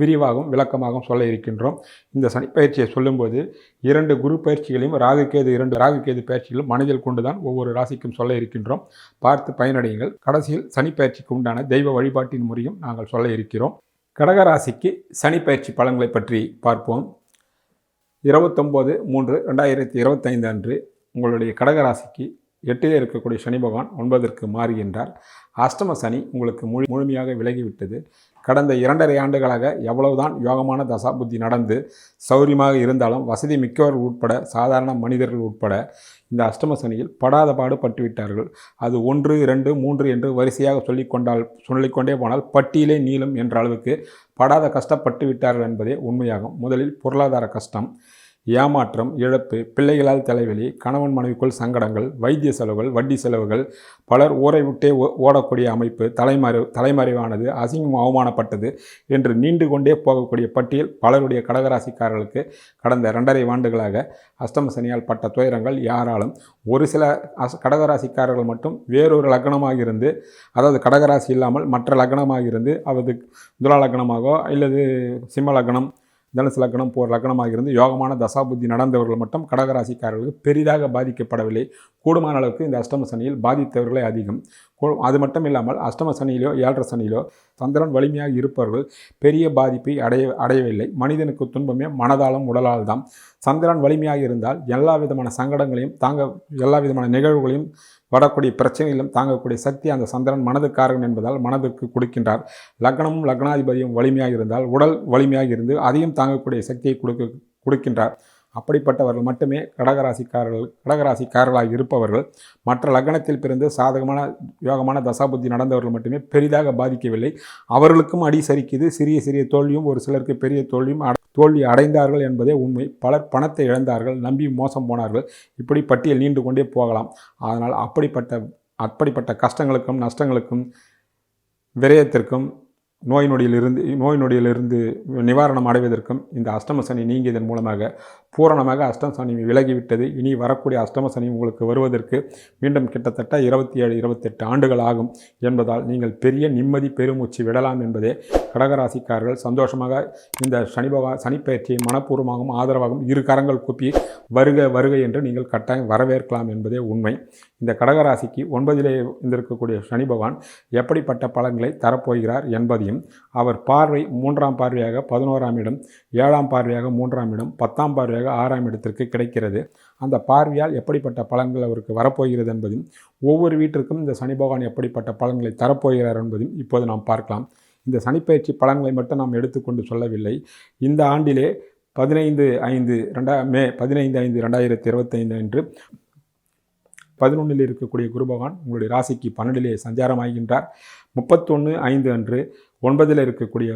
விரிவாகவும் விளக்கமாகவும் சொல்ல இருக்கின்றோம். இந்த சனிப்பயிற்சியை சொல்லும்போது இரண்டு குரு பயிற்சிகளையும் ராகுகேது இரண்டு ராகுகேது பயிற்சிகளும் மனதில் கொண்டுதான் ஒவ்வொரு ராசிக்கும் சொல்ல இருக்கின்றோம். பார்த்து பயனடையுங்கள். கடைசியில் சனிப்பயிற்சிக்கு உண்டான தெய்வ வழிபாட்டின் முறையும் நாங்கள் சொல்ல இருக்கிறோம். கடகராசிக்கு சனிப்பயிற்சி பலன்களை பற்றி பார்ப்போம். இருபத்தொம்போது மூன்று ரெண்டாயிரத்தி இருபத்தைந்து அன்று உங்களுடைய கடகராசிக்கு எட்டிலே இருக்கக்கூடிய சனி பகவான் ஒன்பதற்கு மாறுகின்றார். அஷ்டம சனி உங்களுக்கு முழு முழுமையாக விலகிவிட்டது. கடந்த இரண்டரை ஆண்டுகளாக எவ்வளவுதான் யோகமான தசாபுத்தி நடந்து சௌரியமாக இருந்தாலும் வசதி மிக்கவர்கள் உட்பட சாதாரண மனிதர்கள் உட்பட இந்த அஷ்டம சனியில் படாத பாடு பட்டுவிட்டார்கள். அது ஒன்று இரண்டு மூன்று என்று வரிசையாக சொல்லிக்கொண்டால் சொல்லிக்கொண்டே போனால் பட்டியலே நீளும் என்ற அளவுக்கு படாத கஷ்டப்பட்டு விட்டார்கள் என்பதே உண்மையாகும். முதலில் பொருளாதார கஷ்டம். ஏமாற்றம் இழப்பு பிள்ளைகளால் தலைவலி கணவன் மனைவிக்குள் சங்கடங்கள் வைத்திய செலவுகள் வட்டி செலவுகள் பலர் ஊரை விட்டே ஓடக்கூடிய அமைப்பு தலைமறை தலைமறைவானது அசிங்கம் அவமானப்பட்டது என்று நீண்டு கொண்டே போகக்கூடிய பட்டியல் பலருடைய கடகராசிக்காரர்களுக்கு கடந்த இரண்டரை ஆண்டுகளாக அஷ்டம சனியால் பட்ட துயரங்கள் யாராலும் ஒரு சில அஸ் கடகராசிக்காரர்கள் மட்டும் வேறொரு லக்னமாக இருந்து அதாவது கடகராசி இல்லாமல் மற்ற லக்னமாக இருந்து அவது துலா லக்னமாகவோ அல்லது சிம்ம லக்னம் தனுசு லக்னம் போர் லக்னமாக இருந்து யோகமான தசாபுத்தி நடந்தவர்கள் மட்டும் கடகராசிக்காரர்களுக்கு பெரிதாக பாதிக்கப்படவில்லை. கூடுமான அளவுக்கு இந்த அஷ்டம சனியில் பாதித்தவர்களே அதிகம். அது மட்டும் இல்லாமல் அஷ்டம சனியிலோ ஏழரை சனியிலோ சந்திரன் வலிமையாக இருப்பவர்கள் பெரிய பாதிப்பை அடைய அடையவில்லை. மனிதனுக்கு துன்பமே மனதாலும் உடலால் தான். சந்திரன் வலிமையாக இருந்தால் எல்லா விதமான சங்கடங்களையும் தாங்க எல்லா விதமான நிகழ்வுகளையும் வரக்கூடிய பிரச்சனையிலும் தாங்கக்கூடிய சக்தி அந்த சந்திரன் மனதுக்காரன் என்பதால் மனதுக்கு கொடுக்கின்றார். லக்னமும் லக்னாதிபதியும் வலிமையாக இருந்தால் உடல் வலிமையாக இருந்து அதையும் தாங்கக்கூடிய சக்தியை கொடுக்க கொடுக்கின்றார். அப்படிப்பட்டவர்கள் மட்டுமே கடகராசிக்காரர்கள் கடகராசிக்காரர்களாக இருப்பவர்கள் மற்ற லக்னத்தில் பிறந்து சாதகமான யோகமான தசாபுத்தி நடந்தவர்கள் மட்டுமே பெரிதாக பாதிக்கவில்லை. அவர்களுக்கும் அடி சரிக்குது. சிறிய சிறிய தோல்வியும் ஒரு சிலருக்கு பெரிய தோல்வியும் தோல்வி அடைந்தார்கள் என்பதே உண்மை. பலர் பணத்தை இழந்தார்கள் நம்பி மோசம் போனார்கள். இப்படி பட்டியல் நீண்டு கொண்டே போகலாம். அதனால் அப்படிப்பட்ட அப்படிப்பட்ட கஷ்டங்களுக்கும் நஷ்டங்களுக்கும் விரயத்திற்கும் நோய் நொடியிலிருந்து நோய் நொடியிலிருந்து நிவாரணம் அடைவதற்கும் இந்த அஷ்டம சனி நீங்கியதன் மூலமாக பூரணமாக அஷ்டம சனி விலகிவிட்டது. இனி வரக்கூடிய அஷ்டம சனி உங்களுக்கு வருவதற்கு மீண்டும் கிட்டத்தட்ட இருபத்தி ஏழு இருபத்தெட்டு ஆண்டுகள் ஆகும் என்பதால் நீங்கள் பெரிய நிம்மதி பெருமூச்சு விடலாம் என்பதே கடகராசிக்காரர்கள் சந்தோஷமாக இந்த சனி பகவான் சனிப்பயிற்சியை மனப்பூர்வமாகவும் ஆதரவாகவும் இரு கரங்கள் கூப்பி வருக வருக என்று நீங்கள் கட்டாயம் வரவேற்கலாம் என்பதே உண்மை. இந்த கடகராசிக்கு ஒன்பதிலே இருந்திருக்கக்கூடிய சனி பகவான் எப்படிப்பட்ட பலன்களை தரப்போகிறார் என்பதையும் அவர் பார்வை மூன்றாம் பார்வையாக பதினோராம் இடம் ஏழாம் பார்வையாக மூன்றாம் இடம் பத்தாம் பார்வையாக ஆறாம் இடத்திற்கு கிடைக்கிறது. அந்த பார்வையால் எப்படிப்பட்ட பலன்கள் அவருக்கு வரப்போகிறது என்பதும் ஒவ்வொரு வீட்டிற்கும் இந்த சனி பகவான் எப்படிப்பட்ட பலன்களை தரப்போகிறார் என்பதும் இப்போது நாம் பார்க்கலாம். இந்த சனிப்பயிற்சி பலன்களை மட்டும் நாம் எடுத்துக்கொண்டு சொல்லவில்லை. இந்த ஆண்டிலே பதினைந்து ஐந்து ரெண்டா மே பதினைந்து ஐந்து ரெண்டாயிரத்தி இருபத்தைந்து அன்று பதினொன்றில் இருக்கக்கூடிய குரு பகவான் உங்களுடைய ராசிக்கு பன்னெண்டிலே சஞ்சாரமாகின்றார். முப்பத்தொன்று ஐந்து அன்று ஒன்பதில் இருக்கக்கூடிய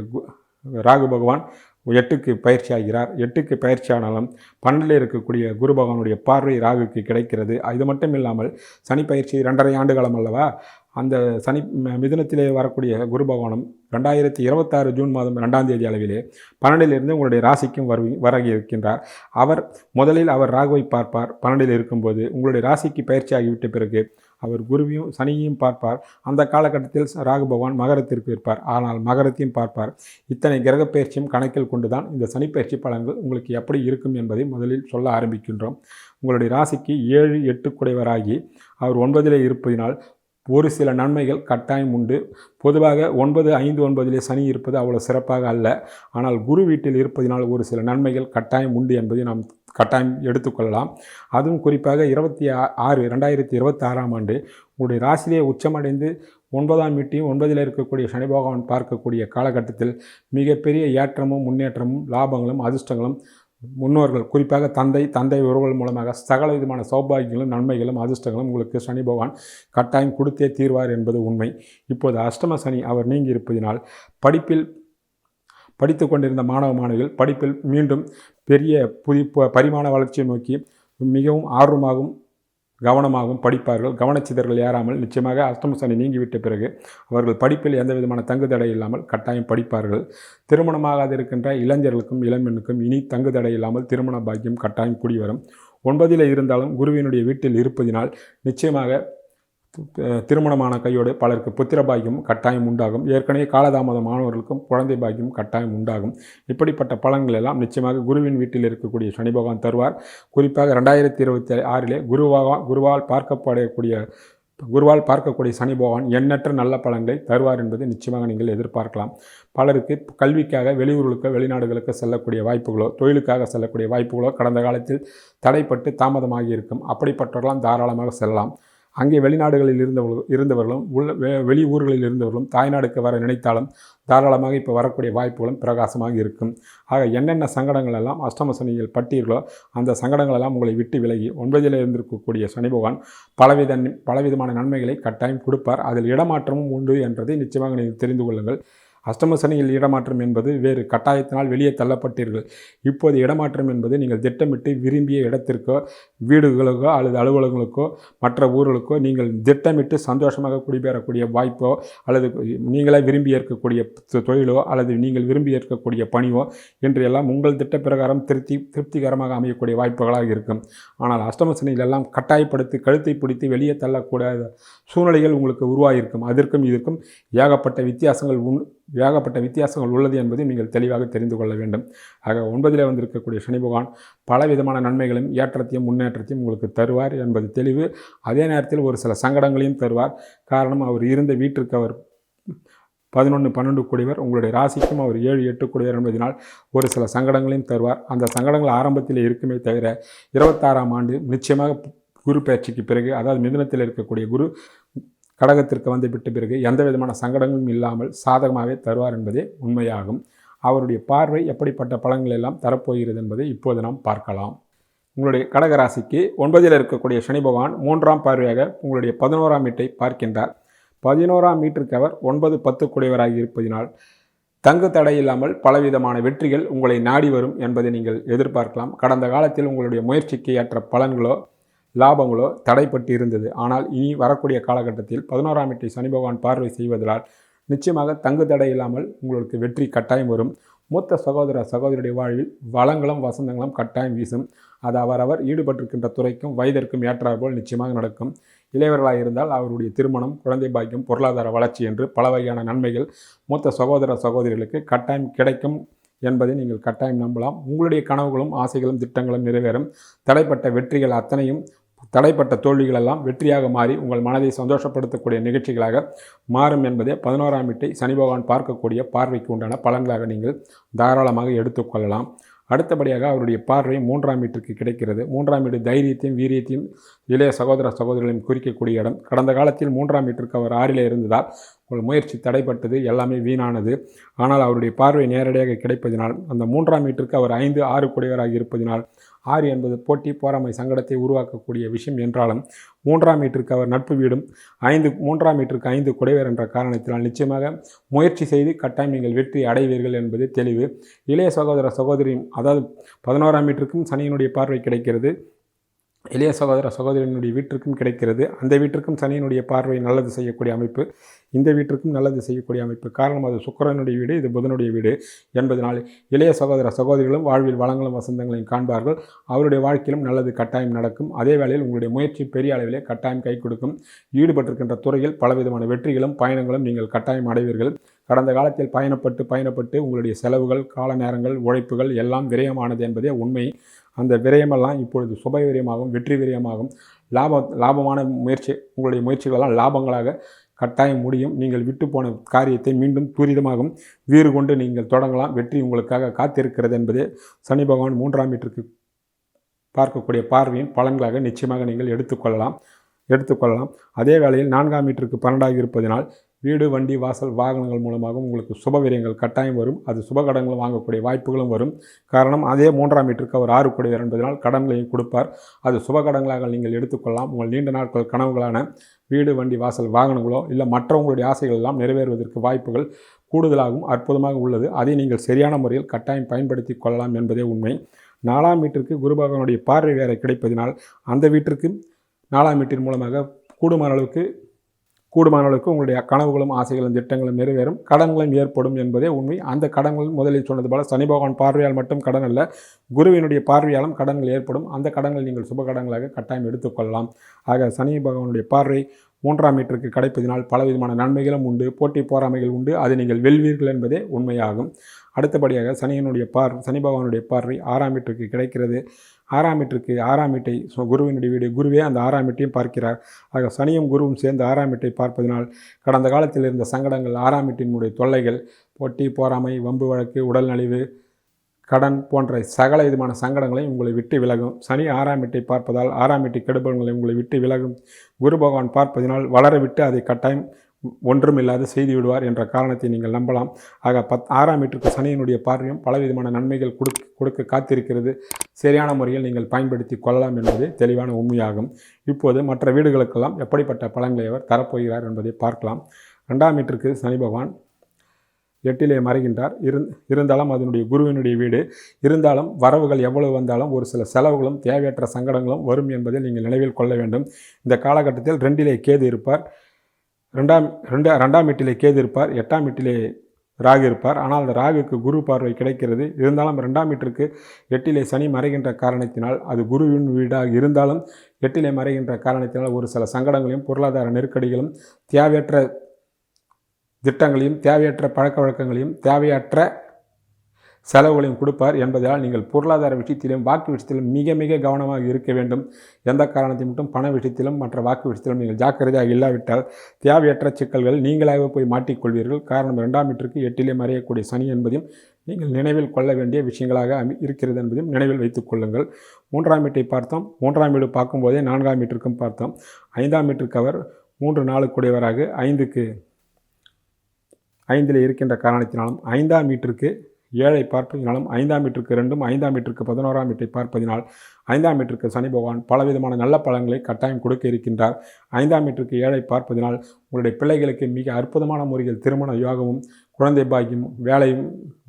ராகு பகவான் எட்டுக்கு பயிற்சி ஆகிறார் எட்டுக்கு பயிற்சி ஆனாலும் பன்னெண்டில் இருக்கக்கூடிய குரு பகவானுடைய பார்வை ராகுக்கு கிடைக்கிறது. இது மட்டும் இல்லாமல் சனி பயிற்சி ரெண்டரை ஆண்டு காலம் அல்லவா? அந்த சனி ம- மிதுனத்திலே வரக்கூடிய குரு பகவானும் ரெண்டாயிரத்தி இருபத்தாறு ஜூன் மாதம் ரெண்டாம் தேதி அளவிலே பன்னெண்டிலிருந்து உங்களுடைய ராசிக்கும் வரு வரகி இருக்கின்றார். அவர் முதலில் அவர் ராகுவை பார்ப்பார். பன்னெண்டில் இருக்கும்போது உங்களுடைய ராசிக்கு பயிற்சி ஆகிவிட்ட பிறகு அவர் குருவையும் சனியையும் பார்ப்பார். அந்த காலகட்டத்தில் ராகு பகவான் மகரத்திற்கு இருப்பார். ஆனால் மகரத்தையும் பார்ப்பார். இத்தனை கிரக பயிற்சியும் கணக்கில் கொண்டுதான் இந்த சனி பயிற்சி பலன்கள் உங்களுக்கு எப்படி இருக்கும் என்பதை முதலில் சொல்ல ஆரம்பிக்கின்றோம். உங்களுடைய ராசிக்கு ஏழு எட்டு குடைவராகி அவர் ஒன்பதிலே இருப்பதினால் ஒரு சில நன்மைகள் கட்டாயம் உண்டு. பொதுவாக ஒன்பது ஐந்து ஒன்பதிலே சனி இருப்பது அவ்வளோ சிறப்பாக அல்ல. ஆனால் குரு வீட்டில் இருப்பதினால் ஒரு சில நன்மைகள் கட்டாயம் உண்டு என்பதை நாம் கட்டாயம் எடுத்துக்கொள்ளலாம். அதுவும் குறிப்பாக இருபத்தி ஆறு ரெண்டாயிரத்தி இருபத்தி ஆறாம் ஆண்டு உங்களுடைய ராசியிலே உச்சமடைந்து ஒன்பதாம் வீட்டையும் ஒன்பதில் இருக்கக்கூடிய சனி பகவான் பார்க்கக்கூடிய காலகட்டத்தில் மிகப்பெரிய ஏற்றமும் முன்னேற்றமும் லாபங்களும் அதிர்ஷ்டங்களும் முன்னோர்கள் குறிப்பாக தந்தை தந்தை உறவுகள் மூலமாக சகல விதமான சௌபாகியங்களும் நன்மைகளும் அதிர்ஷ்டங்களும் உங்களுக்கு சனி பகவான் கட்டாயம் கொடுத்தே தீர்வார் என்பது உண்மை. இப்போது அஷ்டம சனி அவர் நீங்கி இருப்பதினால் படிப்பில் படித்து கொண்டிருந்த மாணவ மாணவிகள் படிப்பில் மீண்டும் பெரிய புதி ப- பரிமாண வளர்ச்சியை நோக்கி மிகவும் ஆர்வமாகவும் கவனமாகவும் படிப்பார்கள். கவனச்சிதறல் ஏறாமல் நிச்சயமாக அஷ்டம சனி நீங்கிவிட்ட பிறகு அவர்கள் படிப்பில் எந்த விதமான தங்குதடை இல்லாமல் கட்டாயம் படிப்பார்கள். திருமணமாகாது இருக்கின்ற இளைஞர்களுக்கும் இளம்பெண்ணுக்கும் இனி தங்குதடை இல்லாமல் திருமண பாக்கியம் கட்டாயம் கூடி வரும் ஒன்பதில் இருந்தாலும் குருவினுடைய வீட்டில் இருப்பதினால் நிச்சயமாக திருமணமான கையோடு பலருக்கு புத்திர பாக்கியம் கட்டாயம் உண்டாகும். ஏற்கனவே காலதாமதம் மாணவர்களுக்கும் குழந்தை பாக்கியம் கட்டாயம் உண்டாகும். இப்படிப்பட்ட பலன்கள் எல்லாம் நிச்சயமாக குருவின் வீட்டில் இருக்கக்கூடிய சனி பகவான் தருவார். குறிப்பாக ரெண்டாயிரத்தி இருபத்தி ஆறிலே குருவாக குருவால் பார்க்கப்படக்கூடிய குருவால் பார்க்கக்கூடிய சனி பகவான் எண்ணற்ற நல்ல பலன்களை தருவார் என்பதை நிச்சயமாக நீங்கள் எதிர்பார்க்கலாம். பலருக்கு கல்விக்காக வெளியூர்களுக்கு வெளிநாடுகளுக்கு செல்லக்கூடிய வாய்ப்புகளோ தொழிலுக்காக செல்லக்கூடிய வாய்ப்புகளோ கடந்த காலத்தில் தடைப்பட்டு தாமதமாகி இருக்கும். அப்படிப்பட்டவர்களாம் தாராளமாக செல்லலாம். அங்கே வெளிநாடுகளில் இருந்தவர்கள் இருந்தவர்களும் உள்ள வெ- வெளி ஊர்களில் இருந்தவர்களும் தாய்நாடுக்கு வர நினைத்தாலும் தாராளமாக இப்போ வரக்கூடிய வாய்ப்புகளும் பிரகாசமாக இருக்கும். ஆக என்னென்ன சங்கடங்கள் எல்லாம் அஷ்டம சனியில் பட்டீர்களோ அந்த சங்கடங்கள் எல்லாம் உங்களை விட்டு விலகி ஒன்பதில் இருந்திருக்கக்கூடிய சனி பகவான் பலவித பலவிதமான நன்மைகளை கட்டாயம் கொடுப்பார். அதில் இடமாற்றமும் உண்டு என்றதை நிச்சயமாக நீங்கள் தெரிந்து கொள்ளுங்கள். அஷ்டம சனியில் இடமாற்றம் என்பது வேறு கட்டாயத்தினால் வெளியே தள்ளப்பட்டீர்கள். இப்போது இடமாற்றம் என்பது நீங்கள் திட்டமிட்டு விரும்பிய இடத்திற்கோ வீடுகளுக்கோ அல்லது அலுவலகங்களுக்கோ மற்ற ஊர்களுக்கோ நீங்கள் திட்டமிட்டு சந்தோஷமாக குடிபெறக்கூடிய வாய்ப்போ அல்லது நீங்களே விரும்பி ஏற்கக்கூடிய தொழிலோ அல்லது நீங்கள் விரும்பி ஏற்கக்கூடிய பணியோ என்று எல்லாம் உங்கள் திட்ட பிரகாரம் திருப்தி திருப்திகரமாக அமையக்கூடிய வாய்ப்புகளாக இருக்கும். ஆனால் அஷ்டம சனியில் எல்லாம் கட்டாயப்படுத்தி கழுத்தை பிடித்து வெளியே தள்ளக்கூடாத சூழ்நிலைகள் உங்களுக்கு உருவாகியிருக்கும். அதற்கும் இதற்கும் ஏகப்பட்ட வித்தியாசங்கள் உண் ஏகப்பட்ட வித்தியாசங்கள் உள்ளது என்பதை நீங்கள் தெளிவாக தெரிந்து கொள்ள வேண்டும். ஆக ஒன்பதிலே வந்திருக்கக்கூடிய சனி பகவான் பலவிதமான நன்மைகளையும் ஏற்றத்தையும் முன்னேற்றத்தையும் உங்களுக்கு தருவார் என்பது தெளிவு. அதே நேரத்தில் ஒரு சில சங்கடங்களையும் தருவார். காரணம் அவர் இருந்த வீட்டிற்கு அவர் பதினொன்று பன்னெண்டு கூடியவர் உங்களுடைய ராசிக்கும் அவர் ஏழு எட்டு கூடியவர் என்பதனால் ஒரு சில சங்கடங்களையும் தருவார். அந்த சங்கடங்கள் ஆரம்பத்தில் இருக்குமே தவிர இருபத்தாறாம் ஆண்டு நிச்சயமாக குரு பயிற்சிக்கு பிறகு அதாவது மிதனத்தில் இருக்கக்கூடிய குரு கடகத்திற்கு வந்து விட்ட பிறகு எந்த விதமான சங்கடங்களும் இல்லாமல் சாதகமாகவே தருவார் என்பதே உண்மையாகும். அவருடைய பார்வை எப்படிப்பட்ட பலன்கள் எல்லாம் தரப்போகிறது என்பதை இப்போது நாம் பார்க்கலாம். உங்களுடைய கடகராசிக்கு ஒன்பதில் இருக்கக்கூடிய சனி பகவான் மூன்றாம் பார்வையாக உங்களுடைய பதினோராம் வீட்டை பார்க்கின்றார். பதினோராம் வீட்டிற்கு அவர் ஒன்பது பத்து குடையவராக இருப்பதினால் தங்கு தடை இல்லாமல் பலவிதமான வெற்றிகள் உங்களை நாடி வரும் என்பதை நீங்கள் எதிர்பார்க்கலாம். கடந்த காலத்தில் உங்களுடைய முயற்சிக்கு ஏற்ற பலன்களோ லாபங்களோ தடைப்பட்டு இருந்தது. ஆனால் இனி வரக்கூடிய காலகட்டத்தில் பதினோராம் வீட்டை சனி பகவான் பார்வை செய்வதால் நிச்சயமாக தங்கு தடை இல்லாமல் உங்களுக்கு வெற்றி கட்டாயம் வரும். மூத்த சகோதர சகோதரியுடைய வாழ்வில் வளங்களும் வசந்தங்களும் கட்டாயம் வீசும். அது அவரவர் ஈடுபட்டிருக்கின்ற துறைக்கும் வயதிற்கும் ஏற்றாற்போல் நிச்சயமாக நடக்கும். இளையவர்களாக இருந்தால் அவருடைய திருமணம் குழந்தை பாக்கியம் பொருளாதார வளர்ச்சி என்று பல வகையான நன்மைகள் மூத்த சகோதர சகோதரிகளுக்கு கட்டாயம் கிடைக்கும் என்பதை நீங்கள் கட்டாயம் நம்பலாம். உங்களுடைய கனவுகளும் ஆசைகளும் திட்டங்களும் நிறைவேறும். தடைப்பட்ட வெற்றிகள் அத்தனையும் தடைப்பட்ட தோல்விகளெல்லாம் வெற்றியாக மாறி உங்கள் மனதை சந்தோஷப்படுத்தக்கூடிய நிகழ்ச்சிகளாக மாறும் என்பதே பதினோராம் வீட்டை சனி பகவான் பார்க்கக்கூடிய பார்வைக்கு உண்டான பலன்களாக நீங்கள் தாராளமாக எடுத்துக்கொள்ளலாம் அடுத்தபடியாக அவருடைய பார்வை மூன்றாம் வீட்டிற்கு கிடைக்கிறது. மூன்றாம் வீடு தைரியத்தையும் வீரியத்தையும் இளைய சகோதர சகோதரிகளையும் குறிக்கக்கூடிய இடம். கடந்த காலத்தில் மூன்றாம் வீட்டிற்கு அவர் ஆறிலே இருந்ததால் உங்கள் முயற்சி தடைப்பட்டது எல்லாமே வீணானது. ஆனால் அவருடைய பார்வை நேரடியாக கிடைப்பதினால் அந்த மூன்றாம் வீட்டிற்கு அவர் ஐந்து ஆறு குடையவராக இருப்பதினால் ஆறு என்பது போட்டி போராமை சங்கடத்தை உருவாக்கக்கூடிய விஷயம் என்றாலும் மூன்றாம் வீட்டிற்கு அவர் நட்பு வீடும் ஐந்து மூன்றாம் வீட்டிற்கு ஐந்து குடைவர் என்ற காரணத்தினால் நிச்சயமாக முயற்சி செய்து கட்டாயம் நீங்கள் வெற்றி அடைவீர்கள் என்பது தெளிவு. இளைய சகோதர சகோதரியும் அதாவது பதினோராம் வீட்டிற்கும் சனியினுடைய பார்வை கிடைக்கிறது. இளைய சகோதர சகோதரனுடைய வீட்டிற்கும் கிடைக்கிறது. அந்த வீட்டிற்கும் சனியினுடைய பார்வை நல்லது செய்யக்கூடிய அமைப்பு. இந்த வீட்டிற்கும் நல்லது செய்யக்கூடிய அமைப்பு. காரணம் அது சுக்கரனுடைய வீடு இது புதனுடைய வீடு என்பதனால் இளைய சகோதர சகோதரிகளும் வாழ்வில் வளங்களும் வசந்தங்களையும் காண்பார்கள். அவருடைய வாழ்க்கையிலும் நல்லது கட்டாயம் நடக்கும். அதே வேளையில் உங்களுடைய முயற்சி பெரிய அளவிலே கட்டாயம் கை கொடுக்கும். ஈடுபட்டிருக்கின்ற துறையில் பலவிதமான வெற்றிகளும் பயணங்களும் நீங்கள் கட்டாயம் அடைவீர்கள். கடந்த காலத்தில் பயணப்பட்டு பயணப்பட்டு உங்களுடைய செலவுகள் கால நேரங்கள் உழைப்புகள் எல்லாம் விரயமானது என்பதே உண்மை. அந்த விரயமெல்லாம் இப்பொழுது சுப விரயமாகும் வெற்றி விரயமாகும் லாப லாபமான முயற்சி உங்களுடைய முயற்சிகளெல்லாம் லாபங்களாக கட்டாயம் முடியும். நீங்கள் விட்டு போன காரியத்தை மீண்டும் துரிதமாகும் வீறு கொண்டு நீங்கள் தொடங்கலாம். வெற்றி உங்களுக்காக காத்திருக்கிறது என்பதே சனி பகவான் மூன்றாம் வீட்டிற்கு பார்க்கக்கூடிய பார்வையின் பலன்களாக நிச்சயமாக நீங்கள் எடுத்துக்கொள்ளலாம் எடுத்துக்கொள்ளலாம். அதே வேளையில் நான்காம் மீட்டருக்கு பன்னெண்டாக இருப்பதனால் வீடு வண்டி வாசல் வாகனங்கள் மூலமாகவும் உங்களுக்கு சுபவிரியங்கள் கட்டாயம் வரும். அது சுபகடன்கள் வாங்கக்கூடிய வாய்ப்புகளும் வரும். காரணம் அதே மூன்றாம் வீட்டிற்கு அவர் ஆறு கூடியவர் என்பதனால் கடன்களையும் கொடுப்பார். அது சுபகடங்களாக நீங்கள் எடுத்துக்கொள்ளலாம். உங்கள் நீண்ட நாட்கள் கனவுகளான வீடு வண்டி வாசல் வாகனங்களோ இல்லை மற்றவங்களுடைய ஆசைகள் எல்லாம் நிறைவேறுவதற்கு வாய்ப்புகள் கூடுதலாகவும் அற்புதமாக உள்ளது. அதை நீங்கள் சரியான முறையில் கட்டாயம் பயன்படுத்தி கொள்ளலாம் என்பதே உண்மை. நாலாம் வீட்டிற்கு குருபகவனுடைய பார்வை வேற கிடைப்பதினால் அந்த வீட்டிற்கு நாலாம் வீட்டின் மூலமாக கூடுமான அளவுக்கு கூடுமான அளவுக்கு உங்களுடைய கனவுகளும் ஆசைகளும் திட்டங்களும் நிறைவேறும். கடன்களும் ஏற்படும் என்பதே உண்மை. அந்த கடன்கள் முதலில் சொன்னது போல சனி பகவான் பார்வையால் மட்டும் கடன் அல்ல குருவினுடைய பார்வையாலும் கடன்கள் ஏற்படும். அந்த கடன்கள் நீங்கள் சுப கடன்களாக கட்டாயம் எடுத்துக்கொள்ளலாம். ஆக சனி பகவானுடைய பார்வை மூன்றாம் மீட்டருக்கு கிடைப்பதினால் பலவிதமான நன்மைகளும் உண்டு போட்டி போராமைகள் உண்டு அதை நீங்கள் வெல்வீர்கள் என்பதே உண்மையாகும். அடுத்தபடியாக சனியினுடைய பார் சனி பகவானுடைய பார்வை ஆறாம் வீட்டிற்கு கிடைக்கிறது. ஆறாம் வீட்டிற்கு ஆறாம் வீட்டை குருவினுடைய வீடு குருவே அந்த ஆறாம் வீட்டையும் பார்க்கிறார். ஆக சனியும் குருவும் சேர்ந்து ஆறாம் வீட்டை பார்ப்பதனால் கடந்த காலத்தில் இருந்த சங்கடங்கள் ஆறாம் வீட்டினுடைய தொல்லைகள் போட்டி போராமை வம்பு வழக்கு உடல் நலிவு கடன் போன்ற சகல விதமான சங்கடங்களையும் உங்களை விட்டு விலகும். சனி ஆறாம் வீட்டை பார்ப்பதால் ஆறாம் வீட்டு கெடுபலங்களை உங்களை விட்டு விலகும். குரு பகவான் பார்ப்பதினால் வளர விட்டு அதை கட்டாயம் ஒன்றும் இல்லாது செய்து விடுவார் என்ற காரணத்தை நீங்கள் நம்பலாம். ஆக பத் ஆறாம் வீட்டிற்கு சனியினுடைய பார்வையும் பலவிதமான நன்மைகள் கொடுக்க கொடுக்க காத்திருக்கிறது. சரியான முறையில் நீங்கள் பயன்படுத்தி கொள்ளலாம் என்பது தெளிவான உண்மையாகும். இப்போது மற்ற வீடுகளுக்கெல்லாம் எப்படிப்பட்ட பலன்களை அவர் தரப்போகிறார் என்பதை பார்க்கலாம். ரெண்டாம் வீட்டிற்கு சனி பகவான் எட்டிலே மறைகின்றார். இரு இருந்தாலும் அதனுடைய குருவினுடைய வீடு. இருந்தாலும் வரவுகள் எவ்வளவு வந்தாலும் ஒரு சில செலவுகளும் தேவையற்ற சங்கடங்களும் வரும் என்பதை நீங்கள் நினைவில் கொள்ள வேண்டும். இந்த காலகட்டத்தில் ரெண்டிலே கேது இருப்பார். ரெண்டாம் ரெண்டு ரெண்டாம் எட்டிலே கேது இருப்பார். எட்டாம் எட்டிலே ராகு இருப்பார். ஆனால் அந்த ராகுக்கு குரு பார்வை கிடைக்கிறது. இருந்தாலும் ரெண்டாம் வீட்டிற்கு எட்டிலே சனி மறைகின்ற காரணத்தினால் அது குருவின் வீடாக இருந்தாலும் எட்டிலே மறைகின்ற காரணத்தினால் ஒரு சில சங்கடங்களையும் பொருளாதார நெருக்கடிகளும் தேவையற்ற திட்டங்களையும் தேவையற்ற பழக்க வழக்கங்களையும் தேவையற்ற செலவுகளையும் கொடுப்பார் என்பதால் நீங்கள் பொருளாதார விஷயத்திலும் வாக்கு விஷயத்திலும் மிக மிக கவனமாக இருக்க வேண்டும். எந்த காரணத்தை மட்டும் பண விஷயத்திலும் மற்ற வாக்கு விஷயத்திலும் நீங்கள் ஜாக்கிரதையாக இல்லாவிட்டால் தேவையற்ற சிக்கல்கள் நீங்களாக போய் மாட்டிக்கொள்வீர்கள். காரணம் இரண்டாம் மீட்டருக்கு எட்டிலே மறையக்கூடிய சனி என்பதையும் நீங்கள் நினைவில் கொள்ள வேண்டிய விஷயங்களாக அமி இருக்கிறது என்பதையும் நினைவில் வைத்துக் கொள்ளுங்கள். மூன்றாம் வீட்டை பார்த்தோம். மூன்றாம் வீடு பார்க்கும்போதே நான்காம் மீட்டருக்கும் பார்த்தோம். ஐந்தாம் மீட்டருக்கு அவர் மூன்று நாளுக்குடையவராக ஐந்துக்கு ஐந்தில் இருக்கின்ற காரணத்தினாலும் ஐந்தாம் மீட்டருக்கு ஏழை பார்ப்பதினாலும் ஐந்தாம் மீட்டருக்கு ரெண்டும் ஐந்தாம் மீட்டருக்கு பதினோராம் மீட்டை பார்ப்பதினால் ஐந்தாம் மீட்டருக்கு சனி பகவான் பலவிதமான நல்ல பழங்களை கட்டாயம் கொடுக்க இருக்கின்றார். ஐந்தாம் மீட்டருக்கு ஏழை பார்ப்பதினால் உங்களுடைய பிள்ளைகளுக்கு மிக அற்புதமான முறையில் திருமண யோகமும் குழந்தை பாக்கியம் வேலையும்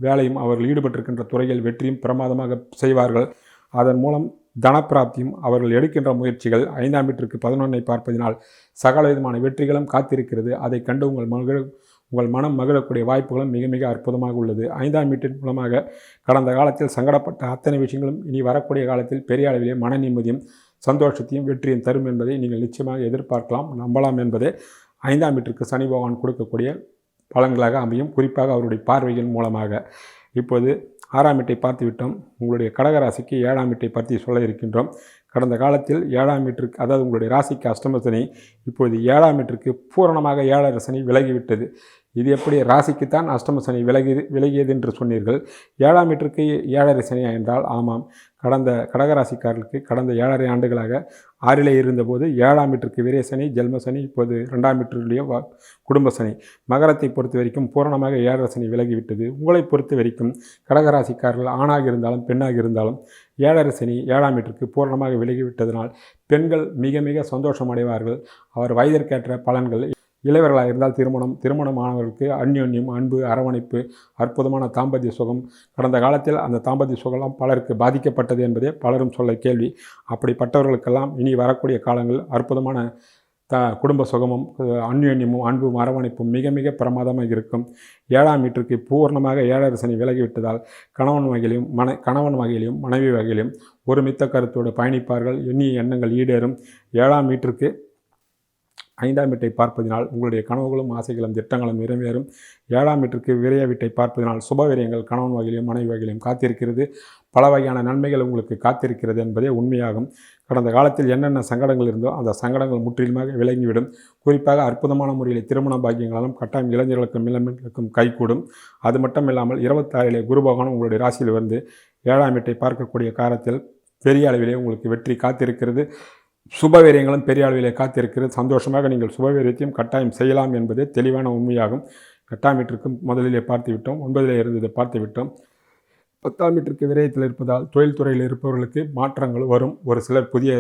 வேலையும் அவர்கள் ஈடுபட்டிருக்கின்ற துறையில் வெற்றியும் பிரமாதமாக செய்வார்கள். அதன் மூலம் தனப்பிராப்தியும் அவர்கள் எடுக்கின்ற முயற்சிகள் ஐந்தாம் வீட்டிற்கு பதினொன்றை பார்ப்பதினால் சகல விதமான வெற்றிகளும் காத்திருக்கிறது. அதை கண்டு உங்கள் மகள் உங்கள் மனம் மகிழக்கூடிய வாய்ப்புகளும் மிக மிக அற்புதமாக உள்ளது. ஐந்தாம் வீட்டின் மூலமாக கடந்த காலத்தில் சங்கடப்பட்ட அத்தனை விஷயங்களும் இனி வரக்கூடிய காலத்தில் பெரிய அளவிலே மன நிம்மதியும் சந்தோஷத்தையும் வெற்றியும் தரும் என்பதை நீங்கள் நிச்சயமாக எதிர்பார்க்கலாம் நம்பலாம் என்பதே ஐந்தாம் வீட்டிற்கு சனி பகவான் கொடுக்கக்கூடிய பலன்களாக அமையும். குறிப்பாக அவருடைய பார்வைகள் மூலமாக. இப்போது ஆறாம் வீட்டை பார்த்துவிட்டோம். உங்களுடைய கடகராசிக்கு ஏழாம் வீட்டை பற்றி சொல்ல இருக்கின்றோம். கடந்த காலத்தில் ஏழாம் மீட்டருக்கு அதாவது உங்களுடைய ராசிக்கு அஷ்டம சனி இப்பொழுது ஏழாம் மீட்டருக்கு பூரணமாக ஏழரை சனி விலகிவிட்டது. இது எப்படி? ராசிக்குத்தான் அஷ்டம சனி விலகியது விலகியது என்று சொன்னீர்கள். ஏழாம் மீட்டருக்கு ஏழரை சனியா என்றால் ஆமாம். கடந்த கடகராசிக்காரர்களுக்கு கடந்த ஏழரை ஆண்டுகளாக ஆறிலே இருந்தபோது ஏழாம் மீட்டருக்கு விரய சனி ஜென்ம சனி இப்போது ரெண்டாம் மீட்டருடைய குடும்ப சனி. மகரத்தை பொறுத்த வரைக்கும் பூரணமாக ஏழரை சனி விலகிவிட்டது. உங்களை பொறுத்த வரைக்கும் கடகராசிக்காரர்கள் ஆணாக இருந்தாலும் பெண்ணாக இருந்தாலும் ஏழரை சனி ஏழாம் மீட்டருக்கு பூரணமாக விலகிவிட்டதனால் பெண்கள் மிக மிக சந்தோஷம் அடைவார்கள் அவர் வயதிற்கேற்ற பலன்கள் இளைவர்களாக இருந்தால் திருமணம் திருமணமானவர்களுக்கு அந்யோன்யம் அன்பு அரவணைப்பு அற்புதமான தாம்பத்திய சுகம். கடந்த காலத்தில் அந்த தாம்பத்திய சுகம்லாம் பலருக்கு பாதிக்கப்பட்டது என்பதே பலரும் சொல்ல கேள்வி. அப்படிப்பட்டவர்களுக்கெல்லாம் இனி வரக்கூடிய காலங்கள் அற்புதமான த குடும்ப சுகமும் அந்யோன்யமும் அன்பும் அரவணைப்பும் மிக மிக பிரமாதமாக இருக்கும். ஏழாம் வீட்டிற்கு பூர்ணமாக ஏழரசனி விலகிவிட்டதால் கணவன் வகையிலும் மன கணவன் வகையிலும் மனைவி வகையிலும் ஒருமித்த கருத்தோடு பயணிப்பார்கள். எண்ணிய எண்ணங்கள் ஈடேறும். ஏழாம் வீட்டிற்கு ஐந்தாம் வீட்டை பார்ப்பதினால் உங்களுடைய கனவுகளும் ஆசைகளும் திட்டங்களும் நிறைவேறும். ஏழாம் வீட்டிற்கு விரைய வீட்டை பார்ப்பதினால் சுபவிரியங்கள் கணவன் வகையிலும் மனைவி வகையிலும் காத்திருக்கிறது. பல வகையான நன்மைகள் உங்களுக்கு காத்திருக்கிறது என்பதே உண்மையாகும். கடந்த காலத்தில் என்னென்ன சங்கடங்கள் இருந்தோ அந்த சங்கடங்கள் முற்றிலுமாக விளங்கிவிடும் குறிப்பாக அற்புதமான முறையில் திருமண பாக்கியங்களாலும் கட்டாயம் இளைஞர்களுக்கும் இளம்பெண்களுக்கும் கைகூடும். அது மட்டும் இல்லாமல் இருபத்தாறிலே குரு பகவான் உங்களுடைய ராசியில் வந்து ஏழாம் வீட்டை பார்க்கக்கூடிய காலத்தில் பெரிய அளவிலே உங்களுக்கு வெற்றி காத்திருக்கிறது. சுபவீரியங்களும் பெரிய அளவிலே காத்திருக்கிறது. சந்தோஷமாக நீங்கள் சுபவீரியத்தையும் கட்டாயம் செய்யலாம் என்பதே தெளிவான உண்மையாகும். எட்டாம் மீட்டருக்கு முதலிலே பார்த்து விட்டோம் ஒன்பதிலே இருந்ததை பார்த்து விட்டோம் பத்தாம் மீட்டருக்கு விரயத்தில் இருப்பதால் தொழில்துறையில் இருப்பவர்களுக்கு மாற்றங்கள் வரும். ஒரு சிலர் புதிய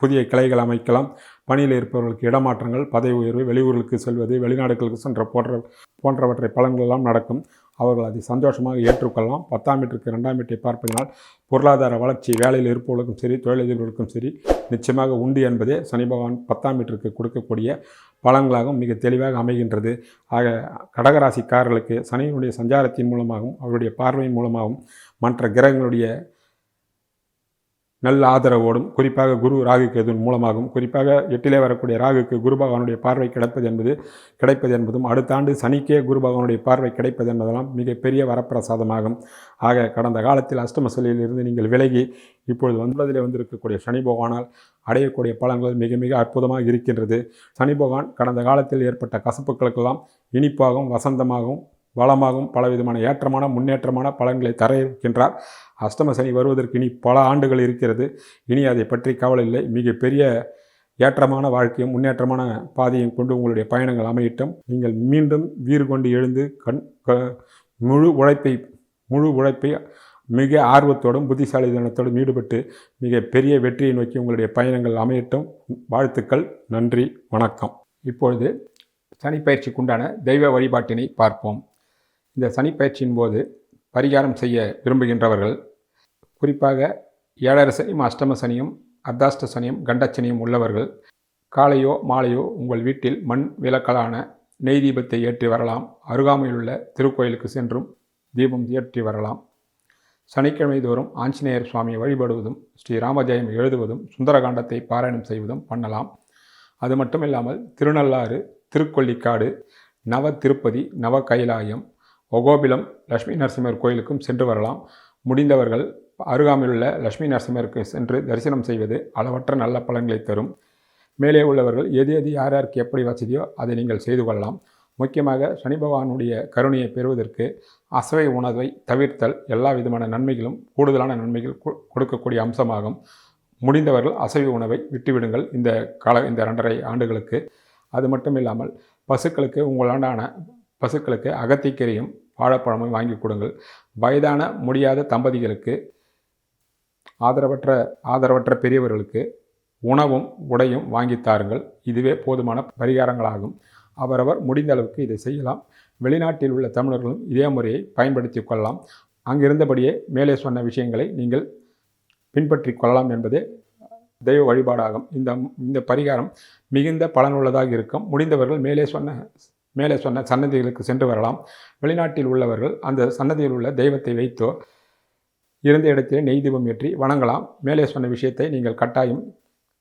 புதிய கிளைகள் அமைக்கலாம். பணியில் இருப்பவர்களுக்கு இடமாற்றங்கள் பதவி உயர்வு வெளியூர்களுக்கு செல்வது வெளிநாடுகளுக்கு சென்ற போன்ற போன்றவற்றை பலன்கள் எல்லாம் நடக்கும். அவர்கள் அதை சந்தோஷமாக ஏற்றுக்கொள்ளலாம். பத்தாம் மீட்டருக்கு ரெண்டாம் மீட்டை பார்ப்பதனால் பொருளாதார வளர்ச்சி வேலையில் இருப்பவர்களுக்கும் சரி தொழிலதிபர்களுக்கும் சரி நிச்சயமாக உண்டு என்பதே சனி பகவான் பத்தாம் மீட்டருக்கு கொடுக்கக்கூடிய பலன்களாகவும் மிக தெளிவாக அமைகின்றது. ஆக கடகராசிக்காரர்களுக்கு சனியினுடைய சஞ்சாரத்தின் மூலமாகவும் அவருடைய பார்வையின் மூலமாகவும் மற்ற கிரகங்களுடைய நல்ல ஆதரவோடும் குறிப்பாக குரு ராகு கேதுவின் மூலமாகவும் குறிப்பாக எட்டிலே வரக்கூடிய ராகுக்கு குரு பகவானுடைய பார்வை கிடைப்பது என்பது கிடைப்பது என்பதும் அடுத்த ஆண்டு சனிக்கே குரு பகவானுடைய பார்வை கிடைப்பது என்பதெல்லாம் மிகப்பெரிய வரப்பிரசாதமாகும். ஆக கடந்த காலத்தில் அஷ்டம இருந்து நீங்கள் விலகி இப்பொழுது ஒன்பதிலே வந்திருக்கக்கூடிய சனி பகவானால் அடையக்கூடிய பலன்கள் மிக மிக அற்புதமாக இருக்கின்றது. சனி பகவான் கடந்த காலத்தில் ஏற்பட்ட கசப்புகளுக்கெல்லாம் இனிப்பாகவும் வசந்தமாகவும் வளமாகவும் பலவிதமான ஏற்றமான முன்னேற்றமான பலன்களை தர இருக்கின்றார். அஷ்டம சனி வருவதற்கு இனி பல ஆண்டுகள் இருக்கிறது. இனி அதை பற்றி கவலை இல்லை. மிகப்பெரிய ஏற்றமான வாழ்க்கையும் முன்னேற்றமான பாதையும் கொண்டு உங்களுடைய பயணங்கள் அமையட்டும். நீங்கள் மீண்டும் வீறு கொண்டு எழுந்து கண் க முழு உழைப்பை முழு உழைப்பை மிக ஆர்வத்தோடும் புத்திசாலித்தனத்தோடும் ஈடுபட்டு மிக பெரிய வெற்றியை நோக்கி உங்களுடைய பயணங்கள் அமையட்டும். வாழ்த்துக்கள் நன்றி வணக்கம். இப்பொழுது சனிப்பயிற்சிக்குண்டான தெய்வ வழிபாட்டினை பார்ப்போம். இந்த சனிப்பயிற்சியின் போது பரிகாரம் செய்ய விரும்புகின்றவர்கள் குறிப்பாக ஏழரை சனியும் அஷ்டம சனியும் அர்த்தாஷ்ட சனியும் கண்டச்சனியும் உள்ளவர்கள் காலையோ மாலையோ உங்கள் வீட்டில் மண் விளக்கலான நெய் தீபத்தை ஏற்றி வரலாம். அருகாமையில் உள்ள திருக்கோயிலுக்கு சென்றும் தீபம் ஏற்றி வரலாம். சனிக்கிழமை தோறும் ஆஞ்சநேயர் சுவாமியை வழிபடுவதும் ஸ்ரீ ராமஜெயம் எழுதுவதும் சுந்தரகாண்டத்தை பாராயணம் செய்வதும் பண்ணலாம். அது மட்டும் இல்லாமல் திருநள்ளாறு திருக்கொல்லிக்காடு நவ திருப்பதி நவ கைலாயம் ஒகோபிலம் லட்சுமி நரசிம்மர் கோயிலுக்கும் சென்று வரலாம். முடிந்தவர்கள் அருகாமையிலுள்ள லட்சுமி நரசிம்மருக்கு சென்று தரிசனம் செய்வது அளவற்ற நல்ல பலன்களை தரும். மேலே உள்ளவர்கள் எது எது யார் யாருக்கு எப்படி வசதியோ அதை நீங்கள் செய்து கொள்ளலாம். முக்கியமாக சனி பகவானுடைய கருணையை பெறுவதற்கு அசவை உணவை தவிர்த்தல் எல்லா விதமான நன்மைகளும் கூடுதலான நன்மைகள் கொ- கொடுக்கக்கூடிய அம்சமாகும். முடிந்தவர்கள் அசைவ உணவை விட்டுவிடுங்கள் இந்த கால இந்த ரெண்டரை ஆண்டுகளுக்கு. அது மட்டும் இல்லாமல் பசுக்களுக்கு உங்களாண்டான பசுக்களுக்கு அகத்திக்கரியும் வாழைப்பழமும் வாங்கி கொடுங்கள். வயதான முடியாத தம்பதிகளுக்கு ஆதரவற்ற ஆதரவற்ற பெரியவர்களுக்கு உணவும் உடையும் வாங்கி தாருங்கள். இதுவே போதுமான பரிகாரங்களாகும். அவரவர் முடிந்த அளவுக்கு இதை செய்யலாம். வெளிநாட்டில் உள்ள தமிழர்களும் இதே முறையை பயன்படுத்தி கொள்ளலாம். அங்கிருந்தபடியே மேலே சொன்ன விஷயங்களை நீங்கள் பின்பற்றி கொள்ளலாம் என்பதே தெய்வ வழிபாடாகும். இந்த இந்த பரிகாரம் மிகுந்த பலனுள்ளதாக இருக்கும். முடிந்தவர்கள் மேலே சொன்ன மேலே சொன்ன சன்னதிகளுக்கு சென்று வரலாம். வெளிநாட்டில் உள்ளவர்கள் அந்த சன்னதியில் உள்ள தெய்வத்தை வைத்தோ இருந்த இடத்திலே நெய் தீபம் ஏற்றி வணங்கலாம். மேலே சொன்ன விஷயத்தை நீங்கள் கட்டாயம்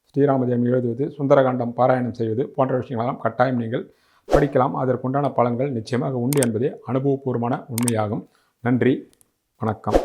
ஸ்ரீராமஜெயம் எழுதுவது சுந்தரகாண்டம் பாராயணம் செய்வது போன்ற விஷயங்களெல்லாம் கட்டாயம் நீங்கள் படிக்கலாம். அதற்குண்டான பலன்கள் நிச்சயமாக உண்டு என்பதே அனுபவபூர்வமான உண்மையாகும். நன்றி வணக்கம்.